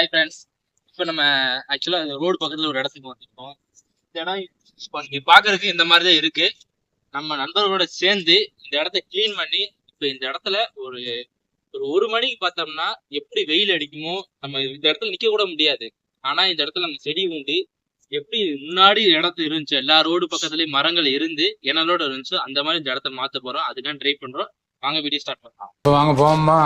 Hi friends இப்போ நம்ம ஆக்சுவலாக ரோடு பக்கத்தில் ஒரு இடத்துக்கு வந்திருக்கோம். இந்த இடம் இப்போ நீங்கள் பார்க்கறதுக்கு இந்த மாதிரி தான் இருக்கு. நம்ம நண்பர்களோட சேர்ந்து இந்த இடத்த க்ளீன் பண்ணி இப்போ இந்த இடத்துல ஒரு ஒரு ஒரு மணிக்கு பார்த்தோம்னா எப்படி வெயில் அடிக்குமோ நம்ம இந்த இடத்துல நிற்க கூட முடியாது. ஆனால் இந்த இடத்துல நம்ம செடி உண்டு. எப்படி முன்னாடி இடத்து இருந்துச்சு எல்லா ரோடு பக்கத்துலயும் மரங்கள் இருந்து எனலோட இருந்துச்சோ அந்த மாதிரி இந்த இடத்த மாத்த போறோம். அதுக்கான ட்ரை பண்றோம். வாங்க வீடியோ ஸ்டார்ட் பண்ணலாம். வாங்க போமா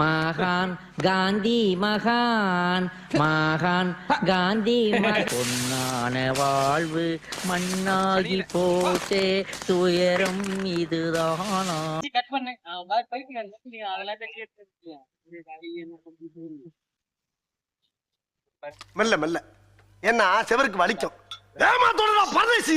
மகான் காந்தி மகான் மகான் காந்தி பொன்னான வாழ்வு மண்ணாகி போச்சே துயரம் இதுதானா? கட் பண்ணு. மெல்ல மெல்ல. ஏன்னா செவருக்கு வலிக்கும். ஏமாத்தோட பரதேசி.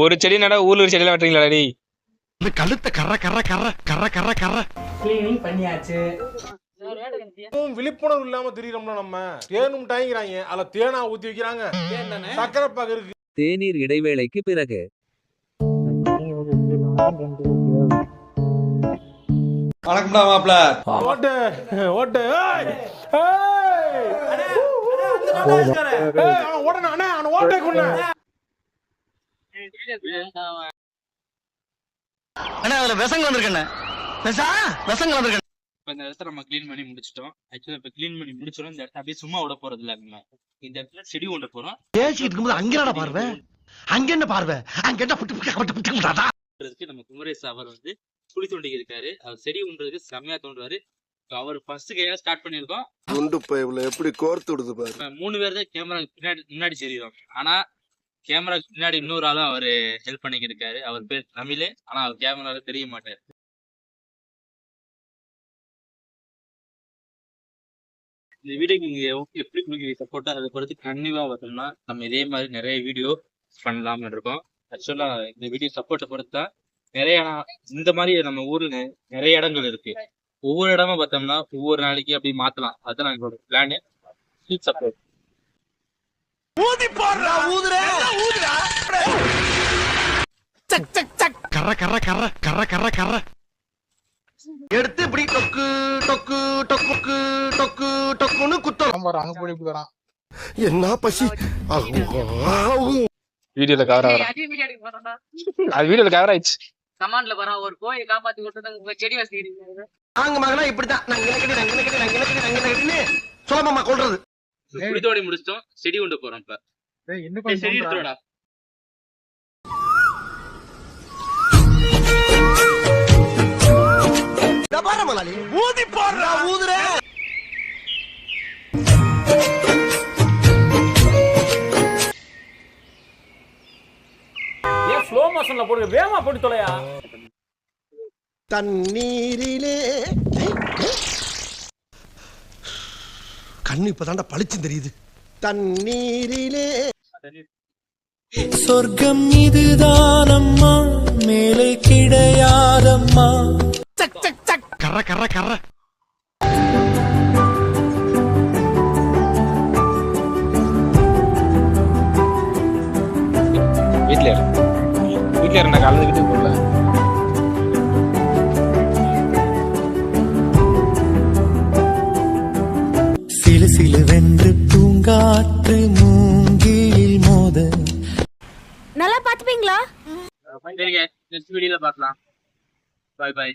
ஒரு செடி நட ஊர்ல ஒரு செடியில வெட்டுறீங்களா டேய். இந்த கழுத்தை கர்ற கர்ற கர்ற கர்ற கர்ற கர்ற கிளீனிங் பண்ணியாச்சு. விழிப்புணர்வு இல்லாம திரியறோம்ல நம்ம. தேனும் டாய்ங்கிறாங்க அதுல தேனா ஊத்தி வைக்கிறாங்க. சக்கரை பாக்கு இருக்கு. தேநீர் இடைவேளைக்கு பிறகு. ஓட்டு. ஓட்டு. ஏய்! ஏய்! அண்ணே, கொண்டு. அதுல விசங்க வந்திருக்கண்ணே. விசா விசங்க வந்திருக்கேன் இப்ப இந்த இடத்த நம்ம க்ளீன் பண்ணி முடிச்சிட்டோம். ஆக்சுவலா இப்ப க்ளீன் பண்ணி முடிச்சிடும் இந்த இடத்த அப்படியே சும்மா விட போறது இல்ல நம்ம இந்த இடத்துல செடி ஒன்று போறோம். பேசிக்கிட்டு இருக்கும்போது அங்கடா பார்வை? அங்க என்ன பார்வை? அங்க என்ன புட்டு புட்டு நம்ம குமரேஷ் அவர் வந்து குழி தோண்டி இருக்காரு அவர் செடி உண்றதுக்கு செம்மையா இப்ப அவர் ஃபர்ஸ்ட் கையா ஸ்டார்ட் பண்ணியிருக்கோம். குண்டு பைப்ல எப்படி கோர்த்து விடுது பாரு. மூணு பேர் தான் கேமரா பின்னாடி முன்னாடி தெரியும் ஆனா கேமரா பின்னாடி இன்னொரு ஆளும் அவரு ஹெல்ப் பண்ணிக்கிட்டு இருக்காரு. அவர் பேர் தமிழ் ஆனா அவர் கேமரால தெரிய மாட்டாரு. இந்த வீடியோக்கு நீங்க எப்படி கொடுக்குறீங்க? சப்போர்ட்டா அதை பொறுத்து கண்டிப்பா பார்த்தோம்னா நம்ம இதே மாதிரி நிறைய வீடியோ பண்ணலாம்னு இருக்கோம். ஆக்சுவலா இந்த வீடியோ சப்போர்ட்டை பொறுத்தா நிறைய இடம் இந்த மாதிரி நம்ம ஊர்ல நிறைய இடங்கள் இருக்கு. ஒவ்வொரு இடமா பார்த்தோம்னா ஒவ்வொரு நாளைக்கு அப்படி மாத்தலாம். அதுதான் நாங்களோட பிளான் ஸ்வீட் சப்ளை ஊதி போடுறா. ஊதுறா ஊதுறா? சக் சக் சக். கர கர கர கர கர கர எடுத்து இப்படி டொக்கு டொக்கு டொக்கு டொக்கு டொக்குன்னு குத்தம் அங்க போய் இப்படி என்ன பசி? வீடியோல கவர் ஆகிறா. அது வீடியோல கவர் ஆயிடுச்சு. கமாண்ட்ல வர ஒரு கோயை காப்பாத்தி விட்டு உங்க செடி வசதிக்கிறீங்க ஆங்க மகனா இப்படிதான் நான் இலக்கடி நான் இலக்கடி நான் இலக்கடி நான் இலக்கடின்னு சோமம்மா கொள்றது முடித்தோடி முடிச்சிட்டோம். செடி கொண்டு போறோம் இப்ப. செடி எடுத்துடா ஆப்ஷன்ல போடுங்க. வேகமா போட்டு தொலையா. தண்ணீரிலே. கண்ணு இப்பதான்டா பளிச்சு தெரியுது. தண்ணீரிலே. சொர்க்கம் இதுதானம்மா மேலே கிடையாதம்மா. சக் கர கர கர இரு நான் வீட்டுக்கு போகல சிலு சிலுவென்று பூங்காற்று மூங்கில் மோத நல்லா பாத்துப்பீங்களா சரிங்க நெக்ஸ்ட் வீடியோல பார்க்கலாம் பாய் பாய்